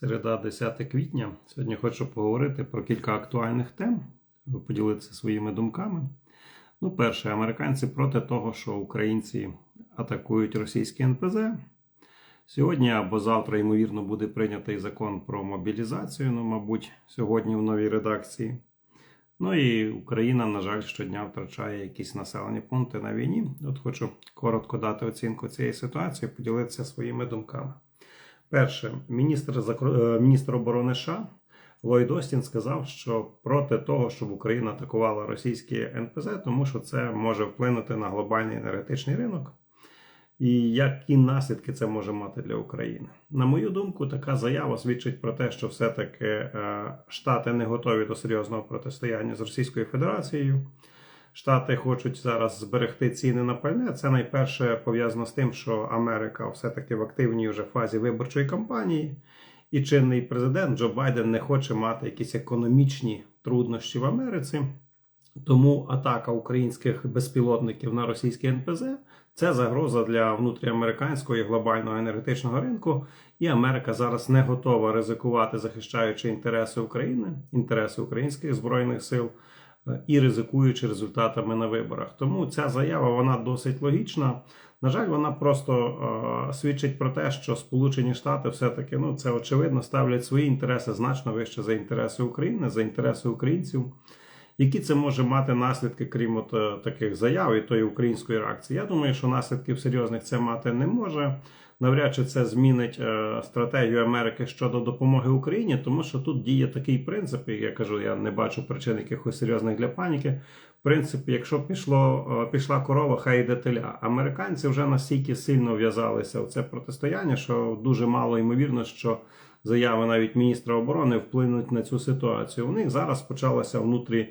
Середа 10 квітня. Сьогодні хочу поговорити про кілька актуальних тем, поділитися своїми думками. Ну, перше, американці проти того, що українці атакують російські НПЗ. Сьогодні або завтра, ймовірно, буде прийнятий закон про мобілізацію, ну, мабуть, сьогодні в новій редакції. Ну і Україна, на жаль, щодня втрачає якісь населені пункти на війні. От хочу коротко дати оцінку цієї ситуації, поділитися своїми думками. Перше, міністр, е, міністр оборони США Ллойд Остін сказав, що проти того, щоб Україна атакувала російські НПЗ, тому що це може вплинути на глобальний енергетичний ринок. І які наслідки це може мати для України? На мою думку, така заява свідчить про те, що все-таки е, Штати не готові до серйозного протистояння з Російською Федерацією. Штати хочуть зараз зберегти ціни на пальне. Це найперше пов'язано з тим, що Америка все-таки в активній вже фазі виборчої кампанії, і чинний президент Джо Байден не хоче мати якісь економічні труднощі в Америці. Тому атака українських безпілотників на російські НПЗ це загроза для внутріамериканського і глобального енергетичного ринку. І Америка зараз не готова ризикувати, захищаючи інтереси України, інтереси українських збройних сил і ризикуючи результатами на виборах. Тому ця заява вона досить логічна. На жаль, вона просто е, свідчить про те, що Сполучені Штати все-таки ну це очевидно ставлять свої інтереси значно вище за інтереси України, за інтереси українців. Які це може мати наслідки, крім от е, таких заяв і тої української реакції? Я думаю, що наслідків серйозних це мати не може. Навряд чи це змінить е, стратегію Америки щодо допомоги Україні, тому що тут діє такий принцип, як я кажу, я не бачу причин якихось серйозних для паніки. Принцип, якщо пішло, е, пішла корова, хай йде теля. Американці вже настільки сильно в'язалися в це протистояння, що дуже мало ймовірно, що заяви навіть міністра оборони вплинуть на цю ситуацію. У них зараз почалася внутрі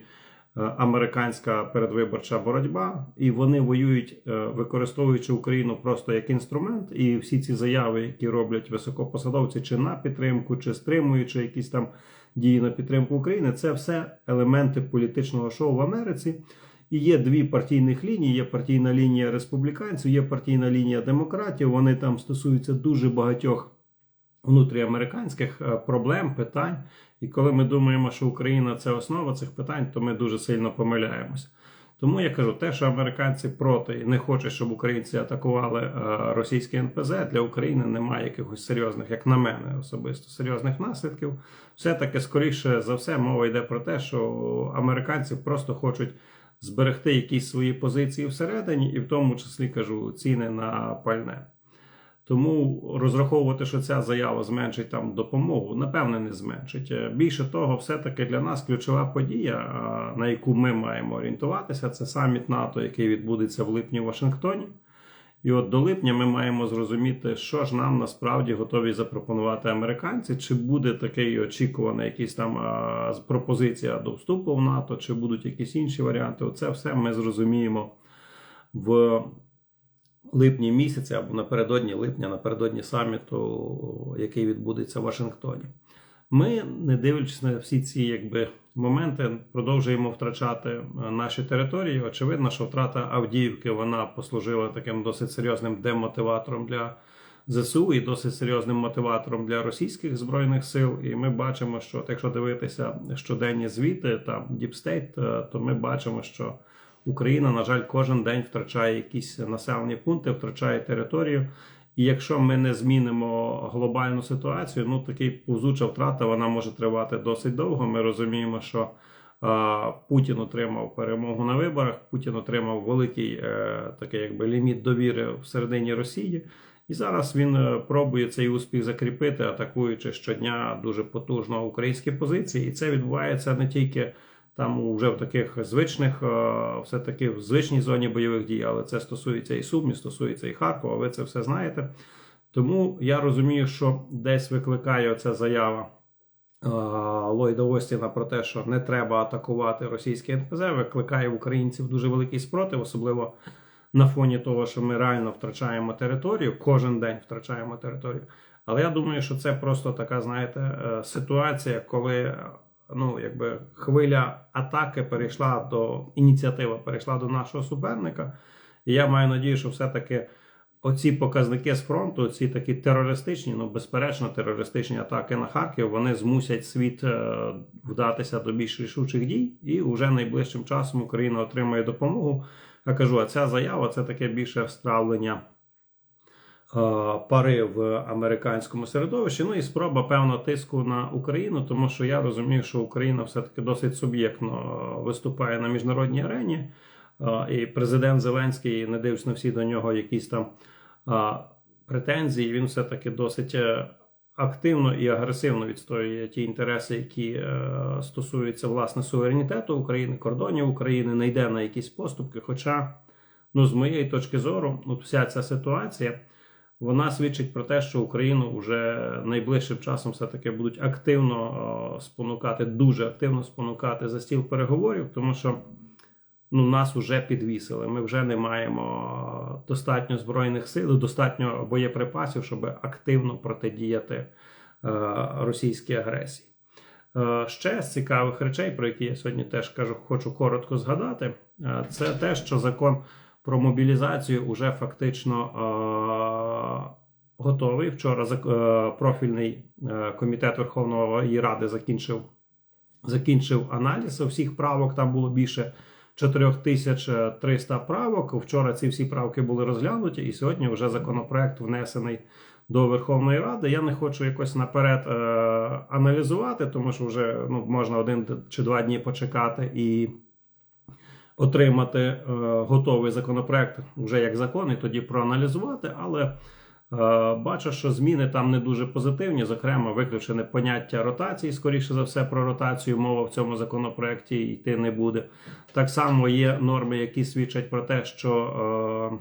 американська передвиборча боротьба, і вони воюють, е, використовуючи Україну просто як інструмент. І всі ці заяви, які роблять високопосадовці, чи на підтримку, чи стримуючи якісь там дії на підтримку України, це все елементи політичного шоу в Америці. І є дві партійних лінії: є партійна лінія республіканців, є партійна лінія демократів. Вони там стосуються дуже багатьох внутріамериканських е, проблем, питань. І коли ми думаємо, що Україна це основа цих питань, то ми дуже сильно помиляємося. Тому я кажу, те, що американці проти і не хочуть, щоб українці атакували е, російські НПЗ, для України немає якихось серйозних, як на мене, особисто серйозних наслідків. Все-таки, скоріше за все, мова йде про те, що американці просто хочуть зберегти якісь свої позиції всередині, і в тому числі кажу ціни на пальне. Тому розраховувати, що ця заява зменшить там допомогу, напевне, не зменшить. Е, Більше того, все-таки для нас ключова подія, на яку ми маємо орієнтуватися, це саміт НАТО, який відбудеться в липні в Вашингтоні. І от до липня ми маємо зрозуміти, що ж нам насправді готові запропонувати американці, чи буде такий очікуваний якийсь там пропозиція до вступу в НАТО, чи будуть якісь інші варіанти. Оце все ми зрозуміємо в липні місяці або напередодні липня, напередодні саміту, який відбудеться в Вашингтоні. Ми, не дивлячись на всі ці якби, моменти, продовжуємо втрачати е, наші території. Очевидно, що втрата Авдіївки вона послужила таким досить серйозним демотиватором для ЗСУ і досить серйозним мотиватором для російських збройних сил. І ми бачимо, що якщо дивитися щоденні звіти там Діпстейт, то ми бачимо, що Україна, на жаль, кожен день втрачає якісь населені пункти, втрачає територію. І якщо ми не змінимо глобальну ситуацію, ну такий повзуча втрата вона може тривати досить довго. Ми розуміємо, що а, Путін отримав перемогу на виборах. Путін отримав великий е, такий якби ліміт довіри всередині Росії. І зараз він е, пробує цей успіх закріпити, атакуючи щодня дуже потужно українські позиції. І це відбувається не тільки там вже в таких звичних, е, все таки в звичній зоні бойових дій, але це стосується і Сумі, стосується і Харкова. Ви це все знаєте. Тому я розумію, що десь викликає оця заява е, Ллойда Остіна про те, що не треба атакувати російські НПЗ, викликає українців дуже великий спротив, особливо на фоні того, що ми реально втрачаємо територію, кожен день втрачаємо територію. Але я думаю, що це просто така, знаєте, е, ситуація, коли ну, якби хвиля атаки перейшла до ініціатива, перейшла до нашого суперника. І я маю надію, що все-таки оці показники з фронту, ці такі терористичні, ну безперечно, терористичні атаки на Харків, вони змусять світ е, вдатися до більш рішучих дій, і вже найближчим часом Україна отримає допомогу. Я кажу, а ця заява це таке більше встравлення е, пари в американському середовищі. Ну і спроба певно тиску на Україну, тому що я розумію, що Україна все-таки досить суб'єктно е, виступає на міжнародній арені. Е, І президент Зеленський, не дивлячись на всі до нього якісь там е, претензії, він все-таки досить е, активно і агресивно відстоює ті інтереси, які е, стосуються власне суверенітету України, кордонів України, не йде на якісь поступки. Хоча, ну, з моєї точки зору, от вся ця ситуація. Вона свідчить про те, що Україну вже найближчим часом все-таки будуть активно спонукати, дуже активно спонукати за стіл переговорів, тому що ну, нас вже підвісили. Ми вже не маємо достатньо збройних сил, достатньо боєприпасів, щоб активно протидіяти е, російській агресії. Е, Ще з цікавих речей, про які я сьогодні теж кажу, хочу коротко згадати, е, це те, що закон про мобілізацію вже фактично е, готовий. Вчора е, профільний е, комітет Верховної Ради закінчив, закінчив аналіз всіх правок. Там було більше 4300 правок. Вчора ці всі правки були розглянуті, і сьогодні вже законопроект внесений до Верховної Ради. Я не хочу якось наперед е, аналізувати, тому що вже ну, можна один чи два дні почекати і отримати е, готовий законопроект вже як закон, і тоді проаналізувати. Але е, бачу, що зміни там не дуже позитивні. Зокрема, виключене поняття ротації. Скоріше за все, про ротацію мова в цьому законопроекті йти не буде. Так само є норми, які свідчать про те, що.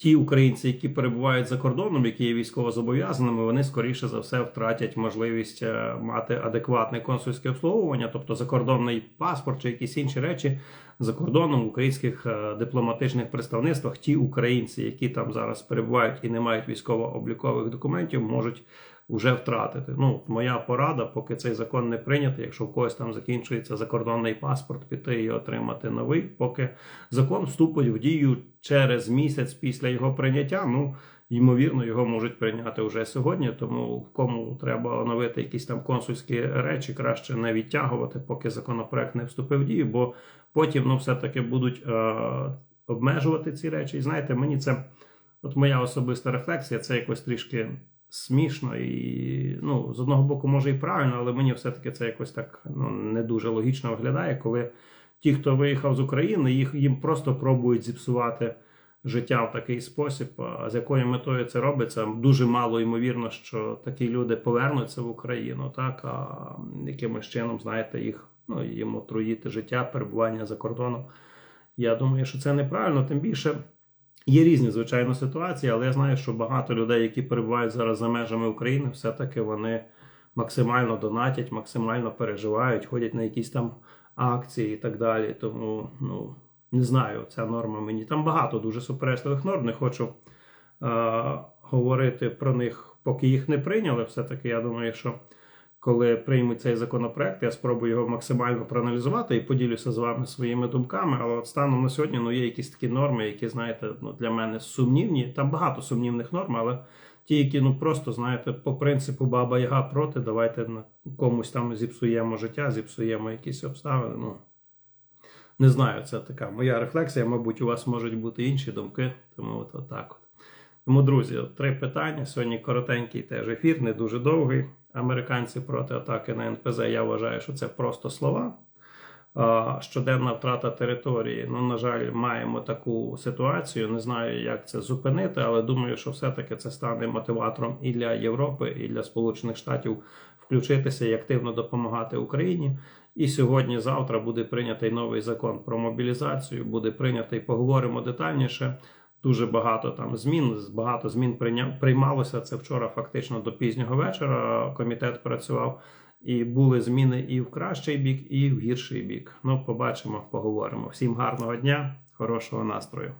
Ті українці, які перебувають за кордоном, які є військовозобов'язаними, вони скоріше за все втратять можливість е, мати адекватне консульське обслуговування, тобто закордонний паспорт чи якісь інші речі за кордоном в українських е, дипломатичних представництвах. Ті українці, які там зараз перебувають і не мають військово-облікових документів, можуть вже втратити. Ну, моя порада, поки цей закон не прийнятий, якщо в когось там закінчується закордонний паспорт, піти і отримати новий, поки закон вступить в дію через місяць після його прийняття. Ну, ймовірно, його можуть прийняти вже сьогодні. Тому кому треба оновити якісь там консульські речі, краще не відтягувати, поки законопроект не вступив в дію, бо потім ну, все-таки будуть е- обмежувати ці речі. І знаєте, мені це, от моя особиста рефлексія, це якось трішки смішно і ну, з одного боку, може і правильно, але мені все-таки це якось так ну, не дуже логічно виглядає, коли ті, хто виїхав з України, їх їм просто пробують зіпсувати життя в такий спосіб. А з якою метою це робиться? Дуже мало ймовірно, що такі люди повернуться в Україну, так а якимось чином, знаєте, їх ну їм отруїти життя, перебування за кордоном. Я думаю, що це неправильно, тим більше. Є різні, звичайно, ситуації, але я знаю, що багато людей, які перебувають зараз за межами України, все-таки вони максимально донатять, максимально переживають, ходять на якісь там акції і так далі. Тому, ну, не знаю, ця норма мені. Там багато дуже суперечливих норм. Не хочу е- говорити про них, поки їх не прийняли. Все-таки я думаю, що коли приймуть цей законопроект, я спробую його максимально проаналізувати і поділюся з вами своїми думками. Але от станом на сьогодні ну, є якісь такі норми, які, знаєте, ну, для мене сумнівні. Там багато сумнівних норм, але ті, які ну просто знаєте, по принципу баба яга проти, давайте комусь там зіпсуємо життя, зіпсуємо якісь обставини. Ну не знаю, це така моя рефлексія. Мабуть, у вас можуть бути інші думки. Тому от, от так от. Тому, друзі, три питання. Сьогодні коротенький теж ефір, не дуже довгий. Американці проти атаки на НПЗ. Я вважаю, що це просто слова. Щоденна втрата території. Ну, на жаль, маємо таку ситуацію. Не знаю, як це зупинити, але думаю, що все-таки це стане мотиватором і для Європи, і для Сполучених Штатів включитися і активно допомагати Україні. І сьогодні, завтра буде прийнятий новий закон про мобілізацію. Буде прийнятий, поговоримо детальніше. Дуже багато там змін, багато змін приймалося. Це вчора фактично до пізнього вечора. Комітет працював, і були зміни і в кращий бік, і в гірший бік. Ну, побачимо, поговоримо. Всім гарного дня, хорошого настрою.